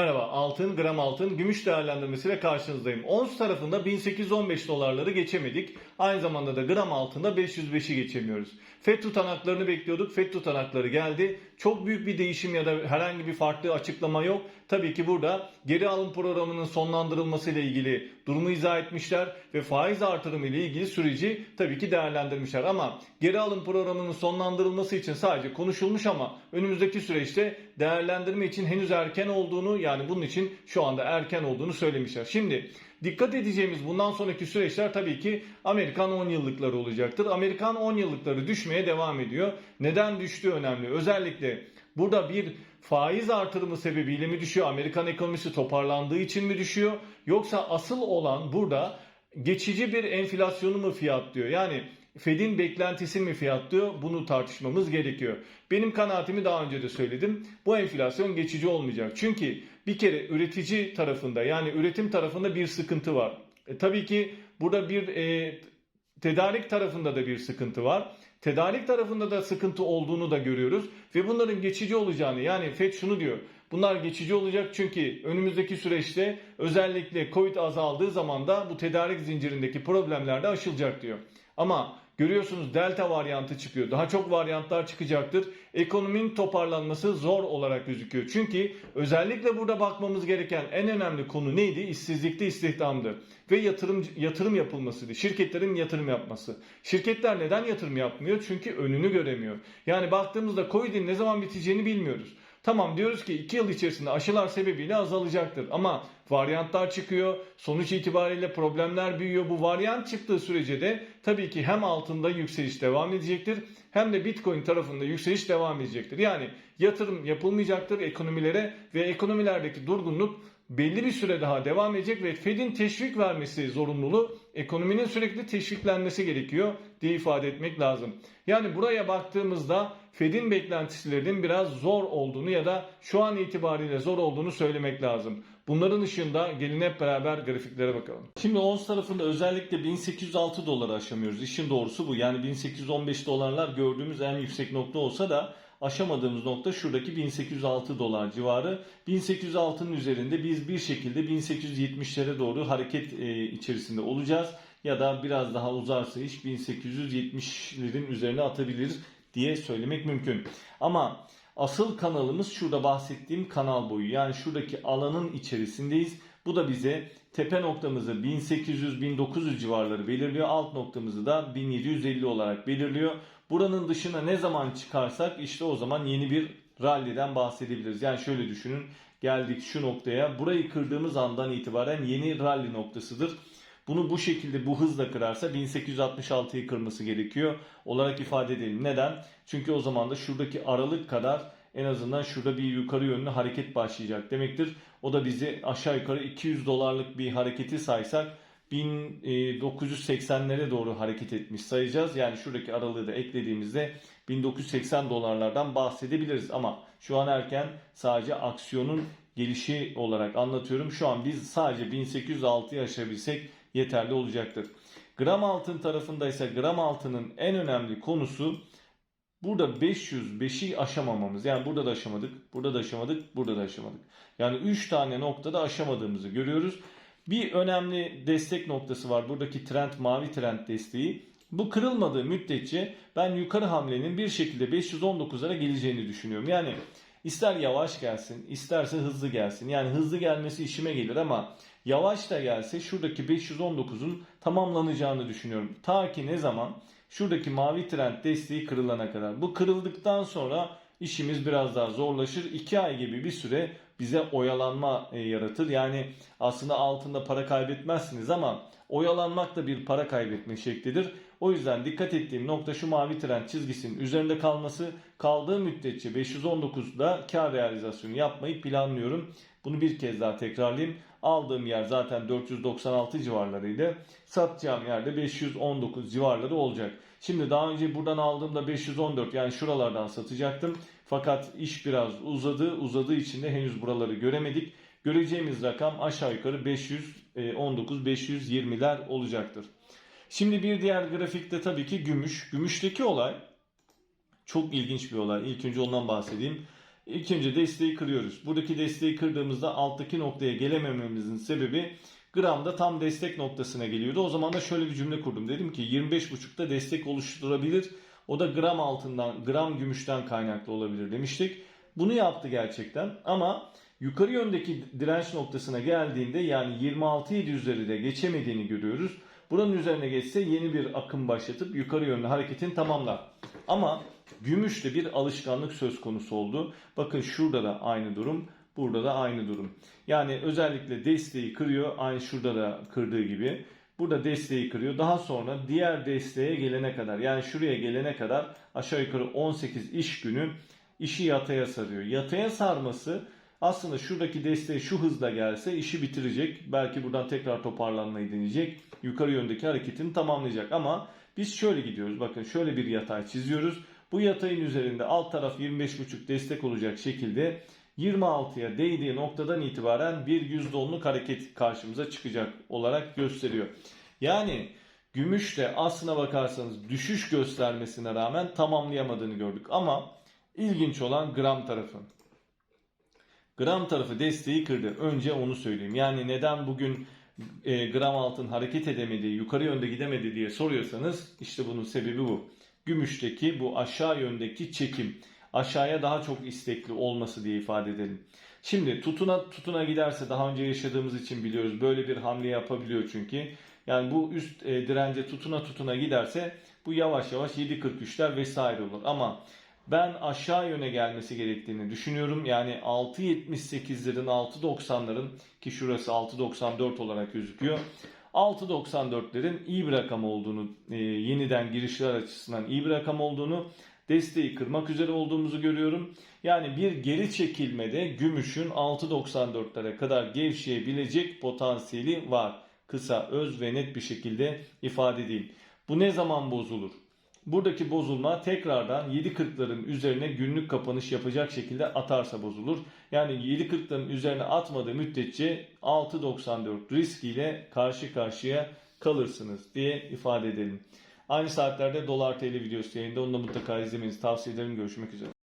Merhaba, altın, gram altın, gümüş değerlendirmesiyle karşınızdayım. Ons tarafında 1815 dolarları geçemedik. Aynı zamanda da gram altında 505'i geçemiyoruz. FED tutanaklarını bekliyorduk. FED tutanakları geldi. Çok büyük bir değişim ya da herhangi bir farklı açıklama yok. Tabii ki burada geri alım programının sonlandırılması ile ilgili durumu izah etmişler ve faiz artırımı ile ilgili süreci tabii ki değerlendirmişler. Ama geri alım programının sonlandırılması için sadece konuşulmuş ama önümüzdeki süreçte değerlendirme için henüz erken olduğunu yani bunun için şu anda erken olduğunu söylemişler. Şimdi dikkat edeceğimiz bundan sonraki süreçler tabii ki Amerikan 10 yıllıkları olacaktır. Amerikan 10 yıllıkları düşmeye devam ediyor. Neden düştüğü önemli. Özellikle burada bir faiz artırımı sebebiyle mi düşüyor? Amerikan ekonomisi toparlandığı için mi düşüyor? Yoksa asıl olan burada geçici bir enflasyonu mu fiyatlıyor? Yani Fed'in beklentisi mi fiyatlıyor? Bunu tartışmamız gerekiyor. Benim kanaatimi daha önce de söyledim. Bu enflasyon geçici olmayacak. Çünkü bir kere üretici tarafında yani üretim tarafında bir sıkıntı var. E, tabii ki burada bir e, tedarik tarafında da bir sıkıntı var. Tedarik tarafında da sıkıntı olduğunu da görüyoruz ve bunların geçici olacağını yani FED şunu diyor. Bunlar geçici olacak çünkü önümüzdeki süreçte özellikle Covid azaldığı zaman da bu tedarik zincirindeki problemler de aşılacak diyor. Ama görüyorsunuz delta varyantı çıkıyor. Daha çok varyantlar çıkacaktır. Ekonominin toparlanması zor olarak gözüküyor. Çünkü özellikle burada bakmamız gereken en önemli konu neydi? İşsizlikte istihdamdı. Ve yatırım yatırım yapılmasıydı. Şirketlerin yatırım yapması. Şirketler neden yatırım yapmıyor? Çünkü önünü göremiyor. Yani baktığımızda Covid'in ne zaman biteceğini bilmiyoruz. Tamam diyoruz ki 2 yıl içerisinde aşılar sebebiyle azalacaktır ama varyantlar çıkıyor. Sonuç itibariyle problemler büyüyor. Bu varyant çıktığı sürece de tabii ki hem altında yükseliş devam edecektir hem de Bitcoin tarafında yükseliş devam edecektir. Yani yatırım yapılmayacaktır ekonomilere ve ekonomilerdeki durgunluk belli bir süre daha devam edecek ve Fed'in teşvik vermesi zorunluluğu ekonominin sürekli teşviklenmesi gerekiyor diye ifade etmek lazım. Yani buraya baktığımızda Fed'in beklentilerinin biraz zor olduğunu ya da şu an itibariyle zor olduğunu söylemek lazım. Bunların ışığında gelin hep beraber grafiklere bakalım. Şimdi ons tarafında özellikle 1806 doları aşamıyoruz. İşin doğrusu bu. Yani 1815 dolarlar gördüğümüz en yüksek nokta olsa da aşamadığımız nokta şuradaki 1806 dolar civarı. 1806'nın üzerinde biz bir şekilde 1870'lere doğru hareket e, içerisinde olacağız. Ya da biraz daha uzarsa iş 1870'lerin üzerine atabilir diye söylemek mümkün. Ama asıl kanalımız şurada bahsettiğim kanal boyu. Yani şuradaki alanın içerisindeyiz. Bu da bize tepe noktamızı 1800-1900 civarları belirliyor. Alt noktamızı da 1750 olarak belirliyor. Buranın dışına ne zaman çıkarsak işte o zaman yeni bir ralliden bahsedebiliriz. Yani şöyle düşünün geldik şu noktaya burayı kırdığımız andan itibaren yeni rally noktasıdır. Bunu bu şekilde bu hızla kırarsa 1866'yı kırması gerekiyor olarak ifade edelim. Neden? Çünkü o zaman da şuradaki aralık kadar en azından şurada bir yukarı yönlü hareket başlayacak demektir. O da bizi aşağı yukarı 200 dolarlık bir hareketi saysak 1980'lere doğru hareket etmiş sayacağız. Yani şuradaki aralığı da eklediğimizde 1980 dolarlardan bahsedebiliriz. Ama şu an erken sadece aksiyonun gelişi olarak anlatıyorum. Şu an biz sadece 1806'yı aşabilsek yeterli olacaktır. Gram altın tarafında ise gram altının en önemli konusu burada 505'i aşamamamız. Yani burada da aşamadık, burada da aşamadık, burada da aşamadık. Yani 3 tane noktada aşamadığımızı görüyoruz. Bir önemli destek noktası var. Buradaki trend mavi trend desteği. Bu kırılmadığı müddetçe ben yukarı hamlenin bir şekilde 519'lara geleceğini düşünüyorum. Yani ister yavaş gelsin, isterse hızlı gelsin. Yani hızlı gelmesi işime gelir ama yavaş da gelse şuradaki 519'un tamamlanacağını düşünüyorum. Ta ki ne zaman? Şuradaki mavi trend desteği kırılana kadar. Bu kırıldıktan sonra işimiz biraz daha zorlaşır. 2 ay gibi bir süre bize oyalanma e, yaratır. Yani aslında altında para kaybetmezsiniz ama oyalanmak da bir para kaybetme şeklidir. O yüzden dikkat ettiğim nokta şu mavi trend çizgisinin üzerinde kalması. Kaldığı müddetçe 519'da kar realizasyonu yapmayı planlıyorum. Bunu bir kez daha tekrarlayayım. Aldığım yer zaten 496 civarlarıydı. Satacağım yerde 519 civarları olacak. Şimdi daha önce buradan aldığımda 514 yani şuralardan satacaktım. Fakat iş biraz uzadı. Uzadığı için de henüz buraları göremedik. Göreceğimiz rakam aşağı yukarı 519-520'ler olacaktır. Şimdi bir diğer grafikte tabii ki gümüş. Gümüşteki olay çok ilginç bir olay. İlk önce ondan bahsedeyim. İlk önce desteği kırıyoruz. Buradaki desteği kırdığımızda alttaki noktaya gelemememizin sebebi gramda tam destek noktasına geliyordu. O zaman da şöyle bir cümle kurdum. Dedim ki 25.5'ta destek oluşturabilir. O da gram altından, gram gümüşten kaynaklı olabilir demiştik. Bunu yaptı gerçekten ama yukarı yöndeki direnç noktasına geldiğinde yani 26.700'leri de geçemediğini görüyoruz. Buranın üzerine geçse yeni bir akım başlatıp yukarı yönlü hareketin tamamlar. Ama gümüşte bir alışkanlık söz konusu oldu. Bakın şurada da aynı durum, burada da aynı durum. Yani özellikle desteği kırıyor, aynı şurada da kırdığı gibi. Burada desteği kırıyor. Daha sonra diğer desteğe gelene kadar yani şuraya gelene kadar aşağı yukarı 18 iş günü işi yataya sarıyor. Yataya sarması aslında şuradaki desteği şu hızla gelse işi bitirecek. Belki buradan tekrar toparlanmayı deneyecek. Yukarı yöndeki hareketini tamamlayacak ama biz şöyle gidiyoruz. Bakın şöyle bir yatay çiziyoruz. Bu yatayın üzerinde alt taraf 25.5 destek olacak şekilde 26'ya değdiği noktadan itibaren bir %10'luk hareket karşımıza çıkacak olarak gösteriyor. Yani gümüş de aslına bakarsanız düşüş göstermesine rağmen tamamlayamadığını gördük. Ama ilginç olan gram tarafı. Gram tarafı desteği kırdı. Önce onu söyleyeyim. Yani neden bugün e, gram altın hareket edemedi, yukarı yönde gidemedi diye soruyorsanız işte bunun sebebi bu. Gümüşteki bu aşağı yöndeki çekim. Aşağıya daha çok istekli olması diye ifade edelim. Şimdi tutuna tutuna giderse daha önce yaşadığımız için biliyoruz. Böyle bir hamle yapabiliyor çünkü. Yani bu üst e, dirence tutuna tutuna giderse bu yavaş yavaş 7.43'ler vesaire olur. Ama ben aşağı yöne gelmesi gerektiğini düşünüyorum. Yani 6.78'lerin 6.90'ların ki şurası 6.94 olarak gözüküyor. 6.94'lerin iyi bir rakam olduğunu, e, yeniden girişler açısından iyi bir rakam olduğunu, desteği kırmak üzere olduğumuzu görüyorum. Yani bir geri çekilmede gümüşün 6.94'lere kadar gevşeyebilecek potansiyeli var. Kısa, öz ve net bir şekilde ifade edeyim. Bu ne zaman bozulur? Buradaki bozulma tekrardan 7.40'ların üzerine günlük kapanış yapacak şekilde atarsa bozulur. Yani 7.40'ların üzerine atmadığı müddetçe 6.94 riskiyle karşı karşıya kalırsınız diye ifade edelim. Aynı saatlerde Dolar TL videosu yayında. Onu da mutlaka izlemenizi tavsiye ederim. Görüşmek üzere.